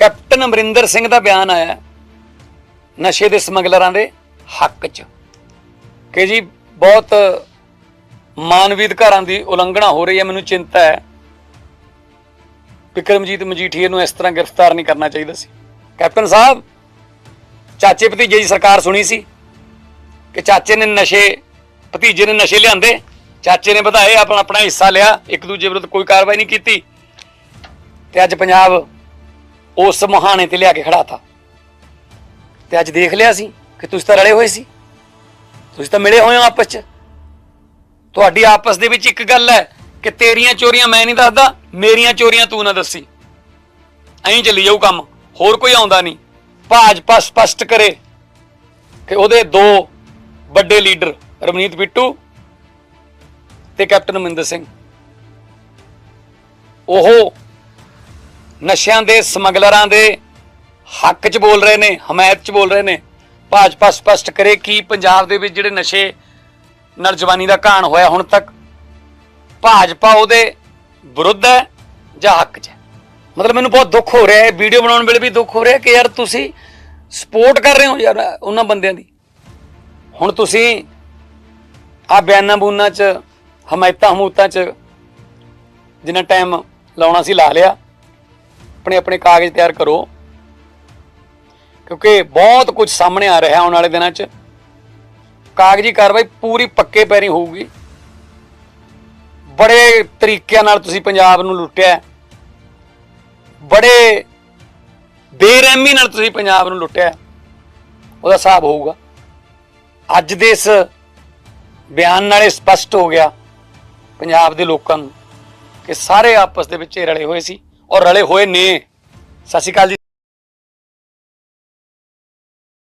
Captain Amarinder Singh ਦਾ ਬਿਆਨ ਆਇਆ ਨਸ਼ੇ ਦੇ ਸਮਗਲਰਾਂ ਦੇ ਹੱਕ 'ਚ। ਕਿ ਜੀ, ਬਹੁਤ ਮਾਨਵੀ ਅਧਿਕਾਰਾਂ ਦੀ ਉਲੰਘਣਾ ਹੋ ਰਹੀ ਹੈ, ਮੈਨੂੰ ਚਿੰਤਾ ਹੈ ਵਿਕਰਮਜੀਤ ਮਜੀਠੀਏ ਨੂੰ ਇਸ ਤਰ੍ਹਾਂ ਗ੍ਰਿਫਤਾਰ ਨਹੀਂ ਕਰਨਾ ਚਾਹੀਦਾ ਸੀ। ਕੈਪਟਨ ਸਾਹਿਬ, ਚਾਚੇ ਭਤੀਜੇ ਦੀ ਸਰਕਾਰ ਸੁਣੀ ਸੀ ਕਿ ਚਾਚੇ ਨੇ ਨਸ਼ੇ, ਭਤੀਜੇ ਨੇ ਨਸ਼ੇ ਲਿਆਂਦੇ, ਚਾਚੇ ਨੇ ਵਧਾਏ ਆਪਣਾ ਆਪਣਾ ਹਿੱਸਾ ਲਿਆ ਇੱਕ ਦੂਜੇ ਵਿਰੁੱਧ ਕੋਈ ਕਾਰਵਾਈ ਨਹੀਂ ਕੀਤੀ। ਤੇ ਅੱਜ ਪੰਜਾਬ ਉਸ ਮੁਹਾਣੇ ਤੇ ਲਿਆ ਕੇ ਖੜਾਤਾ ਤੇ। ਅੱਜ ਦੇਖ ਲਿਆ ਸੀ ਕਿ ਤੁਸੀਂ ਤਾਂ ਰਲੇ ਹੋਏ ਸੀ। ਤੁਸੀਂ ਤਾਂ ਮਿਲੇ ਹੋਏ ਹੋ ਆਪਸ 'ਚ। ਤੁਹਾਡੀ ਆਪਸ ਦੇ ਵਿੱਚ ਇੱਕ ਗੱਲ ਹੈ ਕਿ ਤੇਰੀਆਂ ਚੋਰੀਆਂ ਮੈਂ ਨਹੀਂ ਦੱਸਦਾ, ਮੇਰੀਆਂ ਚੋਰੀਆਂ ਤੂੰ ਨਾ ਦੱਸੀ। ਐਂ ਚੱਲੀ ਜਾਊ ਕੰਮ, ਹੋਰ ਕੋਈ ਆਉਂਦਾ ਨਹੀਂ। ਭਾਜਪਾ ਸਪਸ਼ਟ ਕਰੇ ਕਿ ਉਹਦੇ ਦੋ ਵੱਡੇ ਲੀਡਰ ਰਮਨੀਤ ਬਿੱਟੂ ਤੇ ਕੈਪਟਨ ਅਮਰਿੰਦਰ ਸਿੰਘ। ਉਹ ਨਸ਼ਿਆਂ ਦੇ, ਸਮਗਲਰਾਂ ਦੇ ਹੱਕ 'ਚ ਬੋਲ ਰਹੇ ਨੇ, ਹਮਾਇਤ 'ਚ ਬੋਲ ਰਹੇ ਨੇ। ਭਾਜਪਾ ਸਪਸ਼ਟ ਕਰੇ ਕਿ ਪੰਜਾਬ ਦੇ ਵਿੱਚ ਜਿਹੜੇ ਨਸ਼ੇ ਨਾਲ ਜਵਾਨੀ ਦਾ ਘਾਣ ਹੋਇਆ ਹੁਣ ਤੱਕ, ਭਾਜਪਾ ਉਹਦੇ ਵਿਰੁੱਧ ਹੈ ਜਾਂ ਹੱਕ 'ਚ ਹੈ? ਮਤਲਬ ਮੈਨੂੰ ਬਹੁਤ ਦੁੱਖ ਹੋ ਰਿਹਾ ਹੈ, ਵੀਡੀਓ ਬਣਾਉਣ ਵੇਲੇ ਵੀ ਦੁੱਖ ਹੋ ਰਿਹਾ ਕਿ ਯਾਰ ਤੁਸੀਂ ਸਪੋਰਟ ਕਰ ਰਹੇ ਹੋ ਯਾਰ ਉਹਨਾਂ ਬੰਦਿਆਂ ਦੀ। ਹੁਣ ਤੁਸੀਂ ਆ ਬਿਆਨਾਂ ਬੂਨਾਂ 'ਚ, ਹਮਾਇਤਾਂ ਹਮੂਤਾਂ 'ਚ ਜਿੰਨਾ ਟਾਈਮ ਲਾਉਣਾ ਸੀ ਲਾ ਲਿਆ। ਆਪਣੇ ਆਪਣੇ ਕਾਗਜ਼ ਤਿਆਰ ਕਰੋ। ਕਿਉਂਕਿ ਬਹੁਤ ਕੁਝ ਸਾਹਮਣੇ ਆ ਰਿਹਾ ਆਉਣ ਵਾਲੇ ਦਿਨਾਂ 'ਚ। ਕਾਗਜ਼ੀ ਕਾਰਵਾਈ ਪੂਰੀ ਪੱਕੇ ਪੈਰੀ ਹੋਊਗੀ। ਬੜੇ ਤਰੀਕਿਆਂ ਨਾਲ ਤੁਸੀਂ ਪੰਜਾਬ ਨੂੰ ਲੁੱਟਿਆ। ਬੜੇ ਬੇਰਹਿਮੀ ਨਾਲ ਤੁਸੀਂ ਪੰਜਾਬ ਨੂੰ ਲੁੱਟਿਆ। ਉਹਦਾ ਹਿਸਾਬ ਹੋਊਗਾ। ਅੱਜ ਦੇ ਇਸ ਬਿਆਨ ਨਾਲ ਇਹ ਸਪਸ਼ਟ ਹੋ ਗਿਆ। ਪੰਜਾਬ ਦੇ ਲੋਕਾਂ ਨੂੰ ਕਿ ਸਾਰੇ ਆਪਸ ਦੇ ਵਿੱਚ ਰਲੇ ਹੋਏ ਸੀ। ਔਰ ਰਲੇ ਹੋਏ ਨੇ। ਸਤਿ ਸ਼੍ਰੀ ਅਕਾਲ ਜੀ।